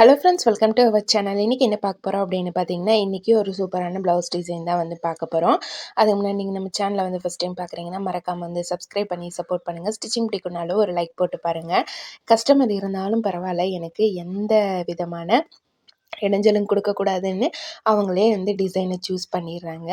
Hello friends welcome to our channel இன்றைக்கி என்ன பார்க்க போகிறோம் அப்படின்னு பார்த்தீங்கன்னா இன்றைக்கி ஒரு சூப்பரான ப்ளவுஸ் டிசைன் தான் வந்து பார்க்க போகிறோம் அதுக்கு முன்னாடி நீங்கள் நம்ம சேனலை வந்து ஃபஸ்ட் டைம் பார்க்குறீங்கன்னா மறக்காமல் வந்து சப்ஸ்கிரைப் பண்ணி சப்போர்ட் பண்ணுங்கள் ஸ்டிச்சிங் பிடிக்குனாலும் ஒரு லைக் போட்டு பாருங்கள் கஸ்டமர் இருந்தாலும் பரவாயில்ல. எனக்கு எந்த விதமான இடைஞ்சலும் கொடுக்கக்கூடாதுன்னு அவங்களே வந்து டிசைனை சூஸ் பண்ணிடுறாங்க.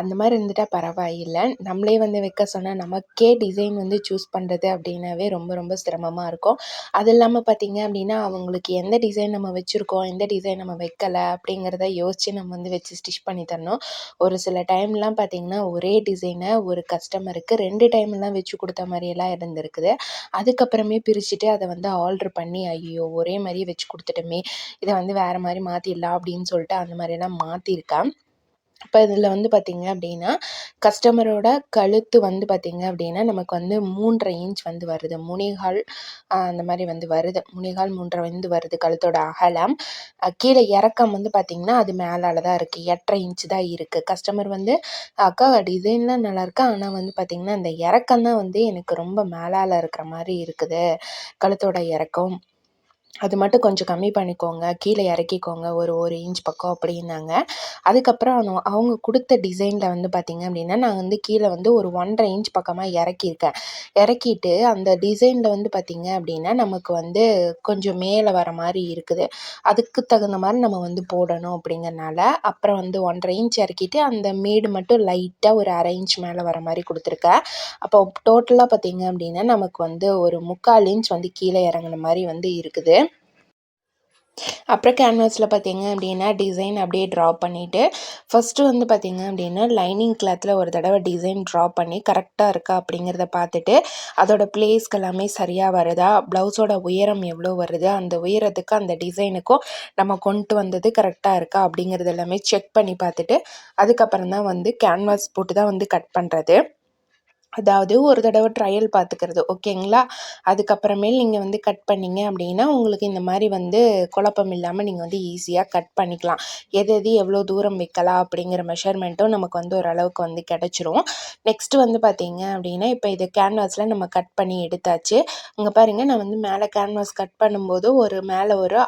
அந்த மாதிரி இருந்துட்டால் பரவாயில்லை. நம்மளே வந்து வைக்க சொன்னால் நமக்கே டிசைன் வந்து சூஸ் பண்ணுறது அப்படின்னாவே ரொம்ப ரொம்ப சிரமமாக இருக்கும். அது இல்லாமல் பார்த்திங்க அப்படின்னா அவங்களுக்கு எந்த டிசைன் நம்ம வச்சுருக்கோம் எந்த டிசைன் நம்ம வைக்கலை அப்படிங்கிறத யோசித்து நம்ம வந்து வச்சு ஸ்டிச் பண்ணி தரணும். ஒரு சில டைம்லாம் பார்த்திங்கன்னா ஒரே டிசைனை ஒரு கஸ்டமருக்கு ரெண்டு டைம்லாம் வச்சு கொடுத்த மாதிரியெல்லாம் இருந்திருக்குது. அதுக்கப்புறமே பிரிச்சுட்டு அதை வந்து ஆல்ட்ரு பண்ணி ஐயோ ஒரே மாதிரியே வச்சு கொடுத்துட்டோமே. இதை வந்து வேறு மாதிரி மாற்றிடலாம் அப்படின்னு சொல்லிட்டு அந்த மாதிரியெல்லாம் மாற்றிருக்கேன் இப்போ இதில் வந்து பார்த்திங்க அப்படின்னா கஸ்டமரோட கழுத்து வந்து பார்த்திங்க அப்படின்னா நமக்கு வந்து மூன்றரை இன்ச் வந்து வருது. முனிகால் அந்த மாதிரி வந்து வருது. முனிகால் மூன்றரை வந்து வருது கழுத்தோட அகலம். கீழே இறக்கம் வந்து பார்த்திங்கன்னா அது மேலால் தான் இருக்குது எட்டரை இன்ச் தான் இருக்குது கஸ்டமர் வந்து அக்கா டிசைன்லாம் நல்லாயிருக்கு? ஆனால் வந்து பார்த்திங்கன்னா அந்த இறக்கம் தான் வந்து எனக்கு ரொம்ப மேலால் இருக்கிற மாதிரி இருக்குது. கழுத்தோட இறக்கம். அது மட்டும் கொஞ்சம் கம்மி பண்ணிக்கோங்க. கீழே இறக்கிக்கோங்க. ஒரு ஒரு இன்ச் பக்கம் அப்படின்னாங்க. அதுக்கப்புறம் அவங்க கொடுத்த டிசைனில் வந்து பார்த்திங்க அப்படின்னா நான் வந்து கீழே வந்து ஒரு ஒன்றரை இன்ச் பக்கமாக இறக்கியிருக்கேன். இறக்கிட்டு அந்த டிசைனில் வந்து பார்த்திங்க அப்படின்னா நமக்கு வந்து கொஞ்சம் மேலே வர மாதிரி இருக்குது. அதுக்கு தகுந்த மாதிரி நம்ம வந்து போடணும் அப்படிங்கிறனால அப்புறம் வந்து ஒன்றரை இன்ச் இறக்கிட்டு அந்த மேடு மட்டும் லைட்டாக ஒரு அரை இன்ச் மேலே வர மாதிரி கொடுத்துருக்கேன். அப்போ டோட்டலாக பார்த்திங்க அப்படின்னா நமக்கு வந்து ஒரு முக்கால் இன்ச் வந்து கீழே இறங்குன மாதிரி வந்து இருக்குது. அப்புறம் கேன்வாஸில் பார்த்தீங்க அப்படின்னா டிசைன் அப்படியே ட்ரா பண்ணிவிட்டு ஃபஸ்ட்டு வந்து பார்த்திங்க அப்படின்னா லைனிங் கிளாத்தில் ஒரு தடவை டிசைன் ட்ரா பண்ணி கரெக்டாக இருக்கா அப்படிங்கிறத பார்த்துட்டு அதோடய ப்ளேஸ்க்கு எல்லாமே சரியாக வருதா ப்ளவுஸோட உயரம் எவ்வளோ வருது அந்த உயரத்துக்கு அந்த டிசைனுக்கும் நம்ம கொண்டு வந்தது கரெக்டாக இருக்கா அப்படிங்கிறது எல்லாமே செக் பண்ணி பார்த்துட்டு அதுக்கப்புறம் தான் வந்து கேன்வாஸ் போட்டு தான் வந்து கட் பண்ணுறது அதாவது ஒரு தடவை ட்ரையல் பார்த்துக்கிறது ஓகேங்களா அதுக்கப்புறமேல் நீங்கள் வந்து கட் பண்ணிங்க அப்படின்னா உங்களுக்கு இந்த மாதிரி வந்து குழப்பம் இல்லாமல் நீங்கள் வந்து ஈஸியாக கட் பண்ணிக்கலாம். எது எது எவ்வளோ தூரம் வைக்கலாம் அப்படிங்கிற மெஷர்மெண்ட்டும் நமக்கு வந்து ஓரளவுக்கு வந்து கிடச்சிரும். நெக்ஸ்ட்டு வந்து பார்த்தீங்க அப்படின்னா இப்போ இது கேன்வாஸில் நம்ம கட் பண்ணி எடுத்தாச்சு. இங்கே பாருங்கள் நான் வந்து மேலே கேன்வாஸ் கட் பண்ணும்போது ஒரு மேலே ஒரு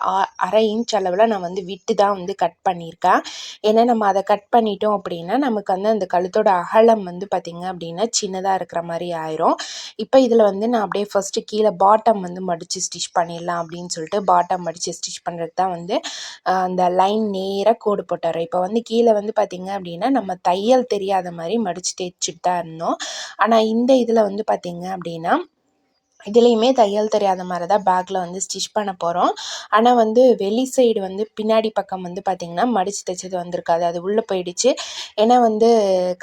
அரை இன்ச் அளவில் நான் வந்து விட்டு தான் வந்து கட் பண்ணியிருக்கேன். ஏன்னா நம்ம அதை கட் பண்ணிட்டோம் அப்படின்னா நமக்கு வந்து அந்த கழுத்தோட அகலம் வந்து பார்த்திங்க அப்படின்னா சின்னதாக இருக்கிற மாதிரி ஆயிரும். இப்போ இதில் வந்து நான் அப்படியே ஃபஸ்ட்டு கீழே பாட்டம் வந்து மடித்து ஸ்டிச் பண்ணிடலாம் அப்படின்னு சொல்லிட்டு பாட்டம் மடித்து ஸ்டிச் பண்ணுறதுக்கு தான் வந்து அந்த லைன் நேராக கோடு போட்டார். இப்போ வந்து கீழே வந்து பார்த்திங்க அப்படின்னா நம்ம தையல் தெரியாத மாதிரி மடித்து தைச்சிட்டு தான் இருந்தோம். ஆனால் இந்த இதில் வந்து பார்த்திங்க அப்படின்னா இதுலேயுமே தையல் தெரியாத மாதிரி தான் பேக்கில் வந்து ஸ்டிச் பண்ண போகிறோம் ஆனால் வந்து வெளி சைடு வந்து பின்னாடி பக்கம் வந்து பார்த்திங்கன்னா மடித்து தைச்சது வந்திருக்காது. அது உள்ளே போயிடுச்சு. ஏன்னா வந்து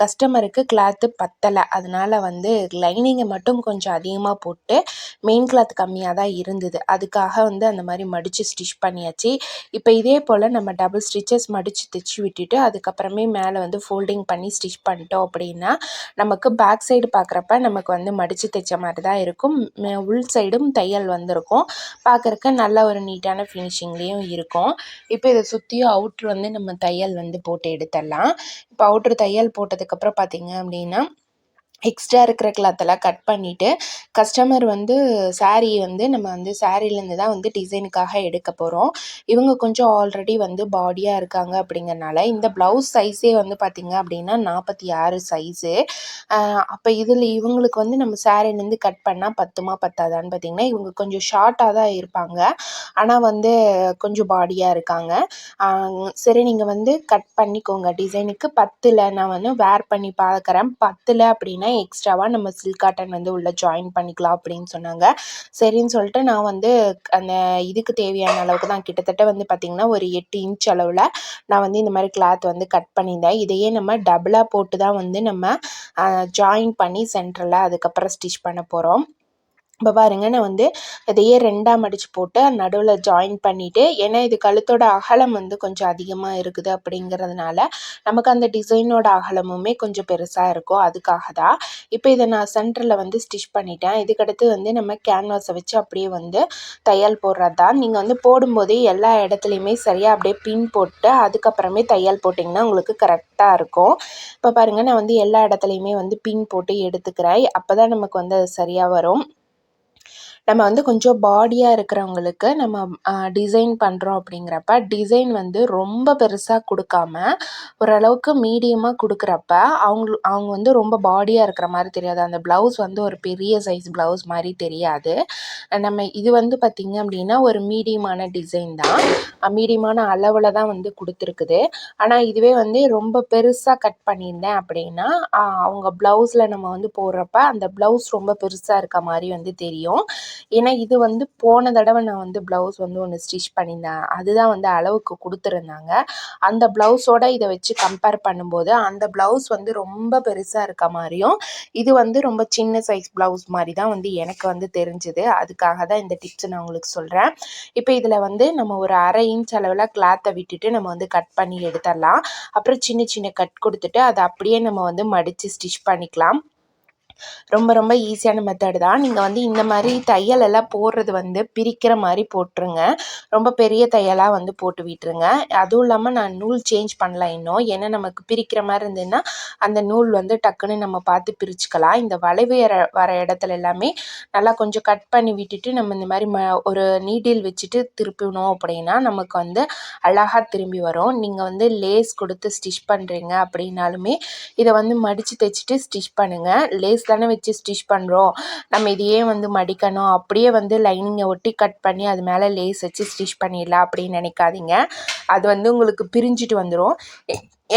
கஸ்டமருக்கு கிளாத்து பத்தலை. அதனால் வந்து லைனிங்கை மட்டும் கொஞ்சம் அதிகமாக போட்டு மெயின் கிளாத் கம்மியாக தான் இருந்தது. அதுக்காக வந்து அந்த மாதிரி மடித்து ஸ்டிச் பண்ணியாச்சு. இப்போ இதே போல் நம்ம டபுள் ஸ்டிச்சஸ் மடித்து தைச்சி விட்டுட்டு அதுக்கப்புறமே மேலே வந்து ஃபோல்டிங் பண்ணி ஸ்டிச் பண்ணிட்டோம் அப்படின்னா நமக்கு பேக் சைடு பார்க்குறப்ப நமக்கு வந்து மடித்து தைச்ச மாதிரி தான் இருக்கும். உள் சைடும் தையல் வந்திருக்கும். பார்க்குறக்கு நல்ல ஒரு நீட்டான ஃபினிஷிங்லேயும் இருக்கும். இப்போ இதை சுற்றியும் அவுட்ரு வந்து நம்ம தையல் வந்து போட்டு எடுத்துடலாம். இப்போ அவுட்ரு தையல் போட்டதுக்கப்புறம் பார்த்திங்க அப்படின்னா எக்ஸ்ட்ரா இருக்கிற கிளாத்தெல்லாம் கட் பண்ணிவிட்டு கஸ்டமர் வந்து சாரீ வந்து நம்ம வந்து சாரீலேருந்து தான் வந்து டிசைனுக்காக எடுக்க போகிறோம் இவங்க கொஞ்சம் ஆல்ரெடி வந்து பாடியாக இருக்காங்க அப்படிங்கிறனால இந்த ப்ளவுஸ் சைஸே வந்து பார்த்திங்க அப்படின்னா நாற்பத்தி ஆறு சைஸு அப்போ இதில் இவங்களுக்கு வந்து நம்ம சாரீலேருந்து கட் பண்ணால் பத்துமா பத்தாதான்னு பார்த்திங்கன்னா இவங்க கொஞ்சம் ஷார்ட்டாக தான் இருப்பாங்க. ஆனால் வந்து கொஞ்சம் பாடியாக இருக்காங்க. சரி நீங்கள் வந்து கட் பண்ணிக்கோங்க. டிசைனுக்கு பத்தில் நான் வந்து வேர் பண்ணி பார்க்குறேன் பத்தில் அப்படின்னா எக்ஸ்ட்ராவாக நம்ம சில்க் காட்டன் வந்து உள்ளே ஜாயின் பண்ணிக்கலாம் அப்படின்னு சொன்னாங்க. சரின்னு சொல்லிட்டு நான் வந்து அந்த இதுக்கு தேவையான அளவுக்கு தான் கிட்டத்தட்ட வந்து பார்த்திங்கன்னா ஒரு எட்டு இன்ச் அளவில் நான் வந்து இந்த மாதிரி கிளாத் வந்து கட் பண்ணியிருந்தேன். இதையே நம்ம டபுளாக போட்டு தான் வந்து நம்ம ஜாயின் பண்ணி சென்டரில் அதுக்கப்புறம் ஸ்டிச் பண்ண போகிறோம் இப்போ பாருங்க நான் வந்து இதையே ரெண்டாக மடித்து போட்டு நடுவில் ஜாயின் பண்ணிவிட்டு ஏன்னா இது கழுத்தோட அகலம் வந்து கொஞ்சம் அதிகமாக இருக்குது அப்படிங்கிறதுனால நமக்கு அந்த டிசைனோட அகலமுமே கொஞ்சம் பெருசாக இருக்கும். அதுக்காக தான் இப்போ இதை நான் சென்டரில் வந்து ஸ்டிச் பண்ணிட்டேன். இதுக்கடுத்து வந்து நம்ம கேன்வாஸை வச்சு அப்படியே வந்து தையல் போடுறது தான். நீங்கள் வந்து போடும்போதே எல்லா இடத்துலையுமே சரியாக அப்படியே பின் போட்டு அதுக்கப்புறமே தையல் போட்டிங்கன்னா உங்களுக்கு கரெக்டாக இருக்கும். இப்போ பாருங்கள் நான் வந்து எல்லா இடத்துலையுமே வந்து பின் போட்டு எடுத்துக்கிறேன். அப்போ தான் நமக்கு வந்து அது சரியாக வரும். நம்ம வந்து கொஞ்சம் பாடியாக இருக்கிறவங்களுக்கு நம்ம டிசைன் பண்ணுறோம் அப்படிங்கிறப்ப டிசைன் வந்து ரொம்ப பெருசாக கொடுக்காம ஓரளவுக்கு மீடியமாக கொடுக்குறப்ப அவங்க அவங்க வந்து ரொம்ப பாடியாக இருக்கிற மாதிரி தெரியாது. அந்த ப்ளவுஸ் வந்து ஒரு பெரிய சைஸ் ப்ளவுஸ் மாதிரி தெரியாது. நம்ம இது வந்து பார்த்திங்க அப்படின்னா ஒரு மீடியமான டிசைன் தான். மீடியமான அளவில் தான் வந்து கொடுத்துருக்குது. ஆனால் இதுவே வந்து ரொம்ப பெருசாக கட் பண்ணியிருந்தேன் அப்படின்னா அவங்க ப்ளவுஸில் நம்ம வந்து போடுறப்ப அந்த ப்ளவுஸ் ரொம்ப பெருசாக இருக்க மாதிரி வந்து தெரியும். ஏன்னா இது வந்து போன தடவை நான் வந்து ப்ளவுஸ் வந்து ஒன்று ஸ்டிச் பண்ணியிருந்தேன். அதுதான் வந்து அளவுக்கு கொடுத்துருந்தாங்க. அந்த ப்ளவுஸோட இதை வச்சு கம்பேர் பண்ணும்போது அந்த ப்ளவுஸ் வந்து ரொம்ப பெருசாக இருக்க மாதிரியும் இது வந்து ரொம்ப சின்ன சைஸ் ப்ளவுஸ் மாதிரி தான் வந்து எனக்கு வந்து தெரிஞ்சுது. அதுக்காக தான் இந்த டிப்ஸ் நான் உங்களுக்கு சொல்கிறேன் இப்போ இதில் வந்து நம்ம ஒரு அரை இன்ச் அளவில் கிளாத்தை விட்டுட்டு நம்ம வந்து கட் பண்ணி எடுத்துடலாம். அப்புறம் சின்ன சின்ன கட் கொடுத்துட்டு அதை அப்படியே நம்ம வந்து மடித்து ஸ்டிச் பண்ணிக்கலாம். ரொம்ப ரொம்ப ஈஸியான மெத்தடு தான். நீங்கள் வந்து இந்த மாதிரி தையல் எல்லாம் போடுறது வந்து பிரிக்கிற மாதிரி போட்டுருங்க. ரொம்ப பெரிய தையலாக வந்து போட்டு விட்டுருங்க. அதுவும் இல்லாமல் நான் நூல் சேஞ்ச் பண்ணல இன்னும். ஏன்னா நமக்கு பிரிக்கிற மாதிரி இருந்ததுன்னா அந்த நூல் வந்து டக்குன்னு நம்ம பார்த்து பிரிச்சுக்கலாம். இந்த வளைவு வர இடத்துல எல்லாமே நல்லா கொஞ்சம் கட் பண்ணி விட்டுட்டு நம்ம இந்த மாதிரி ம ஒரு நீடில் வச்சுட்டு திருப்பினோம் அப்படின்னா நமக்கு வந்து அழகாக திரும்பி வரும். நீங்கள் வந்து லேஸ் கொடுத்து ஸ்டிச் பண்ணுறீங்க அப்படின்னாலுமே இதை வந்து மடித்து தைச்சிட்டு ஸ்டிச் பண்ணுங்கள் லேஸ் தானே வச்சு ஸ்டிச் பண்ணுறோம் நம்ம இதையே வந்து மடிக்கணும். அப்படியே வந்து லைனிங்கை ஒட்டி கட் பண்ணி அது மேலே லேஸ் வச்சு ஸ்டிச் பண்ணிடலாம் அப்படின்னு நினைக்காதீங்க. அது வந்து உங்களுக்கு பிரிஞ்சுட்டு வந்துடும்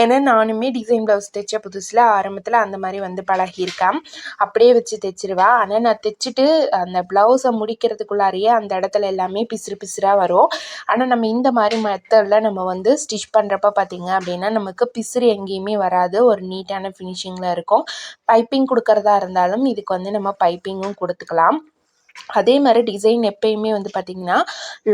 ஏன்னா நானுமே டிசைன் ப்ளவுஸ் தைச்ச புதுசில் ஆரம்பத்தில் அந்த மாதிரி வந்து பழகியிருக்கேன். அப்படியே வச்சு தைச்சிருவேன் ஆனால் நான் தைச்சிட்டு அந்த ப்ளவுஸை முடிக்கிறதுக்குள்ளாரையே அந்த இடத்துல எல்லாமே பிசுறு பிசுறாக வரும். ஆனால் நம்ம இந்த மாதிரி மெத்தடில் நம்ம வந்து ஸ்டிச் பண்ணுறப்ப பார்த்திங்க அப்படின்னா நமக்கு பிசுறு எங்கேயுமே வராது. ஒரு நீட்டான ஃபினிஷிங்கில் இருக்கும். பைப்பிங் கொடுக்குறதா இருந்தாலும் இதுக்கு வந்து நம்ம பைப்பிங்கும் கொடுத்துக்கலாம். அதே மாதிரி டிசைன் எப்பயுமே வந்து பார்த்திங்கன்னா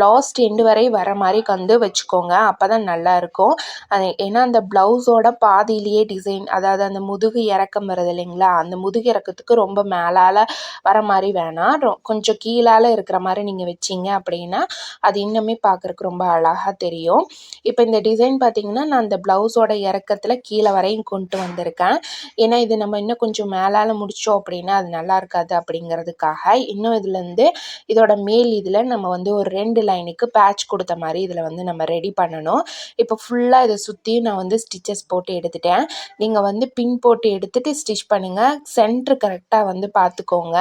லாஸ்ட் எண்டு வரை வர மாதிரி வந்து வச்சுக்கோங்க. அப்போ தான் நல்லாயிருக்கும் அது ஏன்னா அந்த ப்ளவுஸோட பாதியிலேயே டிசைன் அதாவது அந்த முதுகு இறக்கம் வருது இல்லைங்களா? அந்த முதுகு இறக்கத்துக்கு ரொம்ப மேலால் வர மாதிரி வேணாம். ரொ கொஞ்சம் கீழால் இருக்கிற மாதிரி நீங்கள் வச்சிங்க அப்படின்னா அது இன்னுமே பார்க்குறக்கு ரொம்ப அழகாக தெரியும். இப்போ இந்த டிசைன் பார்த்திங்கன்னா நான் அந்த ப்ளவுஸோட இறக்கத்தில் கீழே வரையும் கொண்டு வந்திருக்கேன். ஏன்னா இது நம்ம இன்னும் கொஞ்சம் மேலால் முடித்தோம் அப்படின்னா அது நல்லா இருக்காது அப்படிங்கிறதுக்காக. இன்னும் இதில் வந்து இதோட மேல் இதில் நம்ம வந்து ஒரு ரெண்டு லைனுக்கு பேட்ச் கொடுத்த மாதிரி இதில் வந்து நம்ம ரெடி பண்ணணும். இப்போ ஃபுல்லாக இதை சுற்றியும் நான் வந்து ஸ்டிச்சஸ் போட்டு எடுத்துட்டேன். நீங்கள் வந்து பின் போட்டு எடுத்துகிட்டு ஸ்டிச் பண்ணுங்கள் சென்ட்ரு கரெக்டாக வந்து பார்த்துக்கோங்க.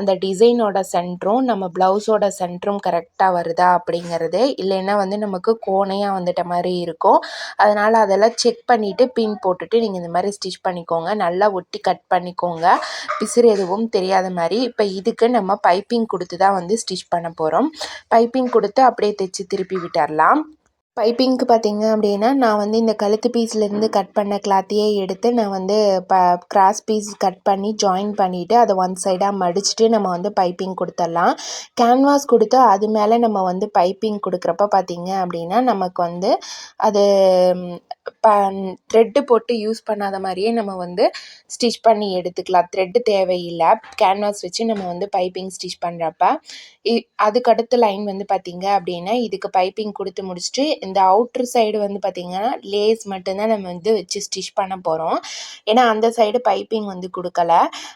அந்த டிசைனோட சென்ட்ரும் நம்ம ப்ளவுஸோட சென்ட்ரும் கரெக்டாக வருதா அப்படிங்கிறது இல்லைன்னா வந்து நமக்கு கோணையாக வந்துட்ட மாதிரி இருக்கும். அதனால் அதெல்லாம் செக் பண்ணிவிட்டு பின் போட்டுட்டு நீங்கள் இந்த மாதிரி ஸ்டிச் பண்ணிக்கோங்க. நல்லா ஒட்டி கட் பண்ணிக்கோங்க. பிசிறு எதுவும் தெரியாத மாதிரி. இப்போ இதுக்கு நம்ம பைப்பிங் பைப்பிங் கொடுத்து தான் வந்து ஸ்டிச் பண்ண போகிறோம் பைப்பிங் கொடுத்து அப்படியே தைச்சி திருப்பி விட்டுடலாம் பைப்பிங்க்கு பார்த்தீங்க அப்படின்னா நான் வந்து இந்த கழுத்து பீஸ்லேருந்து கட் பண்ண கிளாத்தையே எடுத்து நான் வந்து ப கிராஸ் பீஸ் கட் பண்ணி ஜாயின் பண்ணிவிட்டு அதை ஒன் சைடாக மடிச்சுட்டு நம்ம வந்து பைப்பிங் கொடுத்துடலாம். கேன்வாஸ் கொடுத்து அது மேலே நம்ம வந்து பைப்பிங் கொடுக்குறப்ப பார்த்தீங்க அப்படின்னா நமக்கு வந்து அது ப த்ரெட்டு போட்டு யூஸ் பண்ணாத மாதிரியே நம்ம வந்து ஸ்டிச் பண்ணி எடுத்துக்கலாம். த்ரெட்டு தேவையில்லை. கேன்வாஸ் வச்சு நம்ம வந்து பைப்பிங் ஸ்டிச் பண்ணுறப்ப இ அதுக்கு லைன் வந்து பார்த்திங்க அப்படின்னா இதுக்கு பைப்பிங் கொடுத்து முடிச்சுட்டு இந்த அவுட்ரு சைடு வந்து பார்த்திங்கன்னா லேஸ் மட்டும்தான் நம்ம வந்து வச்சு ஸ்டிச் பண்ண போகிறோம் ஏன்னா அந்த சைடு பைப்பிங் வந்து கொடுக்கல.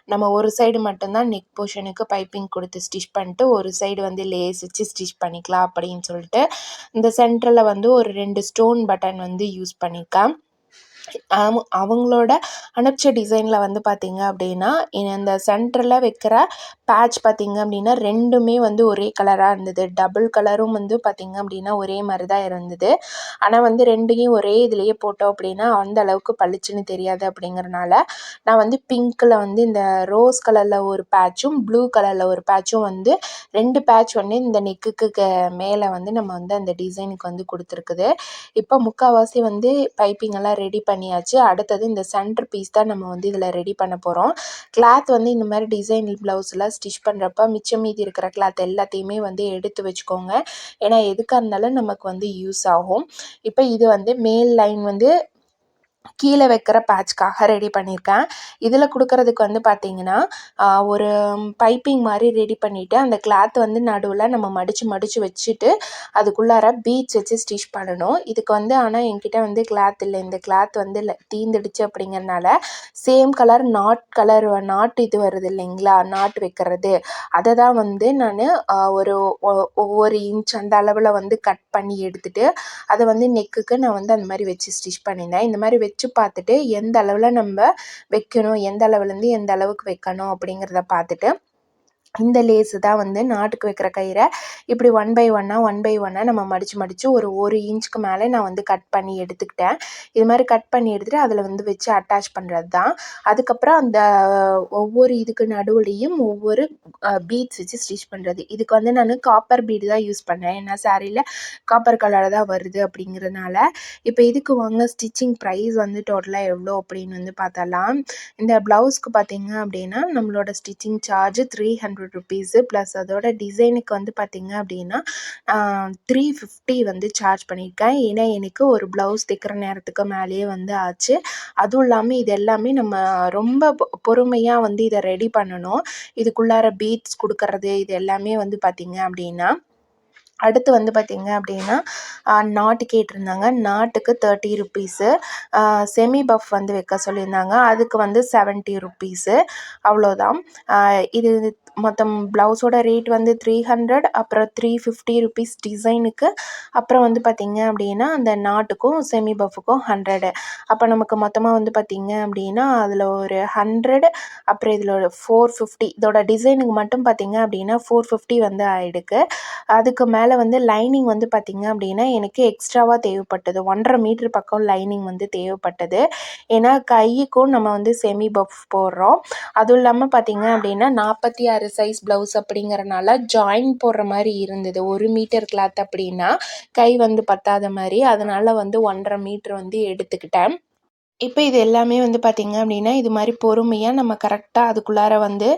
நம்ம ஒரு சைடு மட்டும்தான் நெக் போர்ஷனுக்கு பைப்பிங் கொடுத்து ஸ்டிச் பண்ணிட்டு ஒரு சைடு வந்து லேஸ் வச்சு ஸ்டிச் பண்ணிக்கலாம் அப்படின்னு சொல்லிட்டு இந்த சென்டரில் வந்து ஒரு ரெண்டு ஸ்டோன் பட்டன் வந்து யூஸ் பண்ணியிருக்கேன் அவங்களோட அனுப்பிச்ச டிசைனில் வந்து பார்த்திங்க அப்படின்னா இந்த சென்டரில் வைக்கிற பேட்ச் பார்த்திங்க அப்படின்னா ரெண்டுமே வந்து ஒரே கலராக இருந்தது. டபுள் கலரும் வந்து பார்த்திங்க அப்படின்னா ஒரே மாதிரி தான் இருந்தது. ஆனால் வந்து ரெண்டையும் ஒரே இதுலேயே போட்டோம் அப்படின்னா அந்த அளவுக்கு பளிச்சுன்னு தெரியாது அப்படிங்கிறனால நான் வந்து பிங்க்கில் வந்து இந்த ரோஸ் கலரில் ஒரு பேட்சும் ப்ளூ கலரில் ஒரு பேட்சும் வந்து ரெண்டு பேட்ச் வந்து இந்த நெக்குக்கு மேலே வந்து நம்ம வந்து அந்த டிசைனுக்கு வந்து கொடுத்துருக்குது. இப்போ முக்கால்வாசி வந்து பைப்பிங் எல்லாம் ரெடி பண்ணியாச்சு. அடுத்தது இந்த சென்டர் பீஸ் தான் நம்ம வந்து இதில் ரெடி பண்ண போகிறோம் கிளாத் வந்து இந்த மாதிரி டிசைன் ப்ளவுஸில் ஸ்டிச் பண்ணுறப்ப மிச்சம் மீதி இருக்கிற கிளாத் எல்லாத்தையுமே வந்து எடுத்து வச்சுக்கோங்க. ஏன்னா எதுக்காக இருந்தாலும் நமக்கு வந்து யூஸ் ஆகும். இப்போ இது வந்து மேல் லைன் வந்து கீழே வைக்கிற பேட்ச்க்காக ரெடி பண்ணியிருக்கேன். இதில் கொடுக்கறதுக்கு வந்து பார்த்திங்கன்னா ஒரு பைப்பிங் மாதிரி ரெடி பண்ணிவிட்டு அந்த கிளாத் வந்து நடுவில் நம்ம மடித்து மடித்து வச்சுட்டு அதுக்குள்ளார பீட்ஸ் வச்சு ஸ்டிச் பண்ணணும். இதுக்கு வந்து ஆனால் என்கிட்ட வந்து கிளாத் இல்லை. இந்த கிளாத் வந்து இல்லை தீந்துடுச்சு அப்படிங்கிறனால same colour knot colour knot இது வருது இல்லைங்களா? நாட் வைக்கிறது. அதை தான் வந்து நான் ஒரு ஒவ்வொரு இன்ச் அந்த அளவில் வந்து கட் பண்ணி எடுத்துகிட்டு அதை வந்து நெக்குக்கு நான் வந்து அந்த மாதிரி வச்சு ஸ்டிச் பண்ணியிருந்தேன். இந்த மாதிரி வச்சு பார்த்துட்டு எந்த அளவில் நம்ம வைக்கணும் எந்த அளவுலேருந்து எந்த அளவுக்கு வைக்கணும் அப்படிங்கிறத பார்த்துட்டு இந்த லேஸு தான் வந்து நாட்டுக்கு வைக்கிற கயிறை இப்படி ஒன் பை ஒன்னாக ஒன் பை ஒன்னாக நம்ம மடித்து மடித்து ஒரு ஒரு இன்ச்சுக்கு மேலே நான் வந்து கட் பண்ணி எடுத்துக்கிட்டேன். இது மாதிரி கட் பண்ணி எடுத்துகிட்டு அதில் வந்து வச்சு அட்டாச் பண்ணுறது தான். அதுக்கப்புறம் அந்த ஒவ்வொரு இதுக்கு நடுவுலையும் ஒவ்வொரு பீட்ஸ் வச்சு ஸ்டிச் பண்ணுறது இதுக்கு வந்து நான் காப்பர் பீடு தான் யூஸ் பண்ணேன். ஏன்னா சாரியில் காப்பர் கலர் தான் வருது அப்படிங்கிறதுனால. இப்போ இதுக்கு வாங்க ஸ்டிச்சிங் ப்ரைஸ் வந்து டோட்டலாக எவ்வளோ அப்படின்னு வந்து பார்த்தலாம் இந்த ப்ளவுஸ்க்கு பார்த்தீங்க அப்படின்னா நம்மளோட stitching charge three hundred hundred rupees plus அதோட டிசைனுக்கு வந்து பார்த்திங்க அப்படின்னா த்ரீ ஃபிஃப்டி வந்து சார்ஜ் பண்ணியிருக்கேன் ஏன்னா எனக்கு ஒரு ப்ளவுஸ் தைக்கிற நேரத்துக்கு மேலேயே வந்து ஆச்சு. அதுவும் இல்லாமல் இது எல்லாமே நம்ம ரொம்ப பொறுமையாக வந்து இதை ரெடி பண்ணணும். இதுக்குள்ளார பீட்ஸ் கொடுக்கறது இது எல்லாமே வந்து பார்த்திங்க அப்படின்னா அடுத்து வந்து பார்த்திங்க அப்படின்னா நாட்டு கேட்டிருந்தாங்க. நாட்டுக்கு தேர்ட்டி ருப்பீஸு செமி பஃப் வந்து வைக்க சொல்லியிருந்தாங்க. அதுக்கு வந்து செவன்ட்டி ருப்பீஸு அவ்வளோதான். இது மொத்தம் ப்ளவுஸோட ரேட் வந்து த்ரீ ஹண்ட்ரட் அப்புறம் த்ரீ ஃபிஃப்டி ருபீஸ் டிசைனுக்கு அப்புறம் வந்து பார்த்திங்க அப்படின்னா அந்த நாட்டுக்கும் செமி பஃபுக்கும் ஹண்ட்ரடு அப்போ நமக்கு மொத்தமாக வந்து பார்த்திங்க அப்படின்னா அதில் ஒரு ஹண்ட்ரட் அப்புறம் இதில் ஒரு ஃபோர் ஃபிஃப்டி இதோட டிசைனுக்கு மட்டும் பார்த்திங்க அப்படின்னா ஃபோர் ஃபிஃப்டி வந்து ஆகிடுக்கு அதுக்கு மேலே வந்து லைனிங் வந்து பார்த்திங்க அப்படின்னா எனக்கு எக்ஸ்ட்ராவாக தேவைப்பட்டது. ஒன்றரை மீட்ரு பக்கம் லைனிங் வந்து தேவைப்பட்டது. ஏன்னா கைக்கும் நம்ம வந்து செமி பஃப் போடுறோம். அதுவும் இல்லாமல் பார்த்திங்க அப்படின்னா நாற்பத்தி ஆறு சைஸ் ப்ளவுஸ் அப்படிங்கிறனால ஜாயின் போடுற மாதிரி இருந்தது. ஒரு மீட்டர் கிளாத் அப்படின்னா கை வந்து பத்தாத மாதிரி. அதனால் வந்து ஒன்றரை மீட்ரு வந்து எடுத்துக்கிட்டேன். இப்போ இது எல்லாமே வந்து பார்த்திங்க அப்படின்னா இது மாதிரி பொறுமையாக நம்ம கரெக்டாக அதுக்குள்ளார வந்து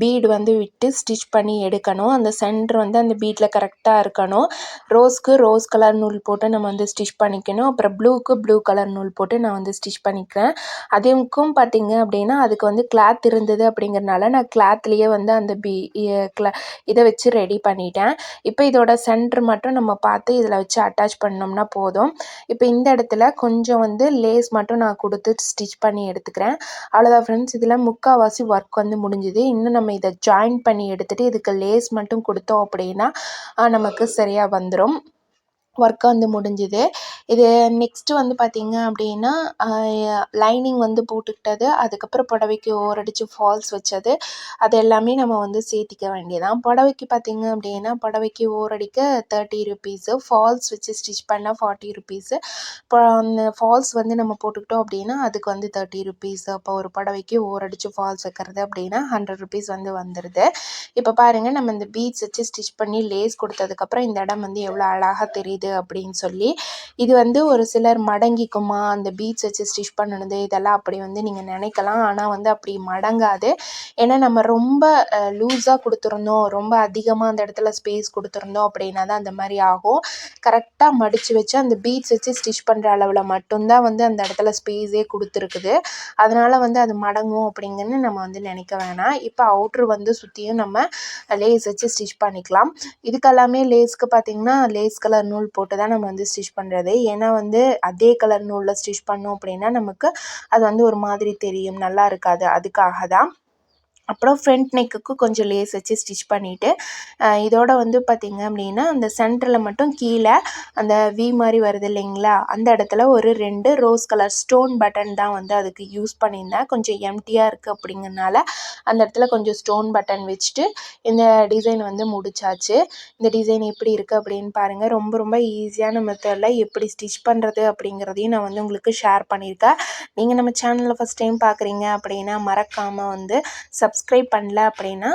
பீடு வந்து விட்டு ஸ்டிச் பண்ணி எடுக்கணும். அந்த சென்டர் வந்து அந்த பீட்டில் கரெக்டாக இருக்கணும். ரோஸ்க்கு ரோஸ் கலர் நூல் போட்டு நம்ம வந்து ஸ்டிச் பண்ணிக்கணும். அப்புறம் ப்ளூக்கு ப்ளூ கலர் நூல் போட்டு நான் வந்து ஸ்டிச் பண்ணிக்கிறேன். அதுக்கும் பார்த்திங்க அப்படின்னா அதுக்கு வந்து கிளாத் இருந்தது அப்படிங்கிறனால நான் கிளாத்லேயே வந்து அந்த பீ கிளா இதை வச்சு ரெடி பண்ணிட்டேன். இப்போ இதோட சென்டர் மட்டும் நம்ம பார்த்து இதில் வச்சு அட்டாச் பண்ணோம்னா போதும். இப்போ இந்த இடத்துல கொஞ்சம் வந்து லேஸ் மட்டும் நான் கொடுத்து ஸ்டிச் பண்ணி எடுத்துக்கிறேன். அவ்வளோதான் ஃப்ரெண்ட்ஸ் இதில் முக்கால்வாசி ஒர்க் வந்து முடிஞ்சுது. இன்னும் நம்ம இதை ஜாயின் பண்ணி எடுத்துகிட்டு இதுக்கு லேஸ் மட்டும் கொடுத்தோம் அப்படின்னா நமக்கு சரியாக வந்துடும் ஒர்க் வந்து முடிஞ்சுது. இது நெக்ஸ்ட்டு வந்து பார்த்திங்க அப்படின்னா லைனிங் வந்து போட்டுக்கிட்டது. அதுக்கப்புறம் புடவைக்கு ஓரடிச்சு ஃபால்ஸ் வச்சது. அது எல்லாமே நம்ம வந்து சேர்த்திக்க வேண்டியதான் புடவைக்கு பார்த்திங்க அப்படின்னா புடவைக்கு ஓரடிக்க தேர்ட்டி ருப்பீஸு ஃபால்ஸ் வச்சு ஸ்டிச் பண்ணால் ஃபார்ட்டி ருபீஸு இப்போ அந்த ஃபால்ஸ் வந்து நம்ம போட்டுக்கிட்டோம் அப்படின்னா அதுக்கு வந்து தேர்ட்டி ருப்பீஸ் அப்போ ஒரு புடவைக்கு ஓரடிச்சு ஃபால்ஸ் வைக்கிறது அப்படின்னா ஹண்ட்ரட் ருபீஸ் வந்து வந்துடுது இப்போ பாருங்கள் நம்ம இந்த பீட்ஸ் வச்சு ஸ்டிச் பண்ணி லேஸ் கொடுத்ததுக்கப்புறம் இந்த இடம் வந்து எவ்வளோ அழகாக தெரியுது. இது அப்படின்னு சொல்லி இது வந்து ஒரு சிலர் மடங்கிக்குமா அந்த பீட்ஸ் வச்சு ஸ்டிச் பண்ணணுது இதெல்லாம் அப்படி வந்து நீங்கள் நினைக்கலாம். ஆனால் வந்து அப்படி மடங்காது. ஏன்னா நம்ம ரொம்ப லூஸாக கொடுத்துருந்தோம் ரொம்ப அதிகமாக அந்த இடத்துல ஸ்பேஸ் கொடுத்துருந்தோம் அப்படின்னா தான் அந்த மாதிரி ஆகும். கரெக்டாக மடித்து வச்சு அந்த பீட்ஸ் வச்சு ஸ்டிச் பண்ணுற அளவில் மட்டும்தான் வந்து அந்த இடத்துல ஸ்பேஸே கொடுத்துருக்குது. அதனால் வந்து அது மடங்கும் அப்படிங்கன்னு நம்ம வந்து நினைக்க வேணாம். இப்போ அவுட்ரு வந்து சுற்றியும் நம்ம லேஸ் வச்சு ஸ்டிச் பண்ணிக்கலாம். இதுக்கெல்லாமே லேஸ்க்கு பார்த்திங்கன்னா லேஸ் கலர் நூல் போட்டு தான் நம்ம வந்து ஸ்டிச் பண்ணுறது ஏன்னா வந்து அதே கலர் நூலில் ஸ்டிச் பண்ணோம் அப்படின்னா நமக்கு அது வந்து ஒரு மாதிரி தெரியும். நல்லா இருக்காது. அதுக்காக தான் அப்புறம் ஃப்ரண்ட் நெக்குக்கு கொஞ்சம் லேஸ் வச்சு ஸ்டிச் பண்ணிவிட்டு இதோட வந்து பார்த்திங்க அப்படின்னா அந்த சென்டரில் மட்டும் கீழே அந்த வி மாதிரி வருது இல்லைங்களா? அந்த இடத்துல ஒரு ரெண்டு ரோஸ் கலர் ஸ்டோன் பட்டன் தான் வந்து அதுக்கு யூஸ் பண்ணியிருந்தேன். கொஞ்சம் எம்டியாக இருக்குது அப்படிங்கிறனால அந்த இடத்துல கொஞ்சம் ஸ்டோன் பட்டன் வச்சுட்டு இந்த டிசைன் வந்து முடிச்சாச்சு. இந்த டிசைன் எப்படி இருக்குது அப்படின்னு பாருங்கள் ரொம்ப ரொம்ப ஈஸியான மெத்தடில் எப்படி ஸ்டிச் பண்ணுறது அப்படிங்கிறதையும் நான் வந்து உங்களுக்கு ஷேர் பண்ணியிருக்கேன். நீங்கள் நம்ம சேனலில் ஃபஸ்ட் டைம் பார்க்குறீங்க அப்படின்னா மறக்காமல் வந்து சப்ஸ் சப்ஸ்கிரைப் பண்ணல அப்படின்னா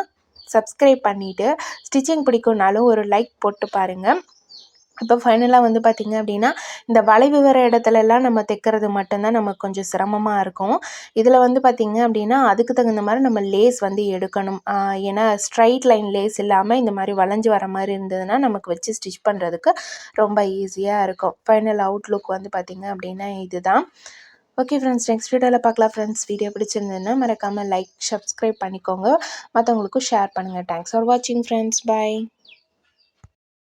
சப்ஸ்கிரைப் பண்ணிவிட்டு ஸ்டிச்சிங் பிடிக்கும்னாலும் ஒரு லைக் போட்டு பாருங்கள் இப்போ ஃபைனலாக வந்து பார்த்திங்க அப்படின்னா இந்த வளைவு வர இடத்துலலாம் நம்ம தைக்கிறது மட்டும்தான் நமக்கு கொஞ்சம் சிரமமாக இருக்கும். இதில் வந்து பார்த்திங்க அப்படின்னா அதுக்கு தகுந்த மாதிரி நம்ம லேஸ் வந்து எடுக்கணும். ஏன்னா ஸ்ட்ரைட் லைன் லேஸ் இல்லாமல் இந்த மாதிரி வளைஞ்சு வர மாதிரி இருந்ததுன்னா நமக்கு வச்சு ஸ்டிச் பண்ணுறதுக்கு ரொம்ப ஈஸியாக இருக்கும். ஃபைனல் அவுட்லுக் வந்து பார்த்திங்க அப்படின்னா இதுதான். ஓகே ஃப்ரெண்ட்ஸ் நெக்ஸ்ட் வீடியோவில் பார்க்கலாம் ஃப்ரெண்ட்ஸ் வீடியோ பிடிச்சிருந்ததுன்னா மறக்காமல் லைக் சப்ஸ்கிரைப் பண்ணிக்கோங்க. மற்றவங்களுக்கும் ஷேர் பண்ணுங்கள் தேங்க்ஸ் ஃபார் வாட்சிங் ஃப்ரெண்ட்ஸ் பை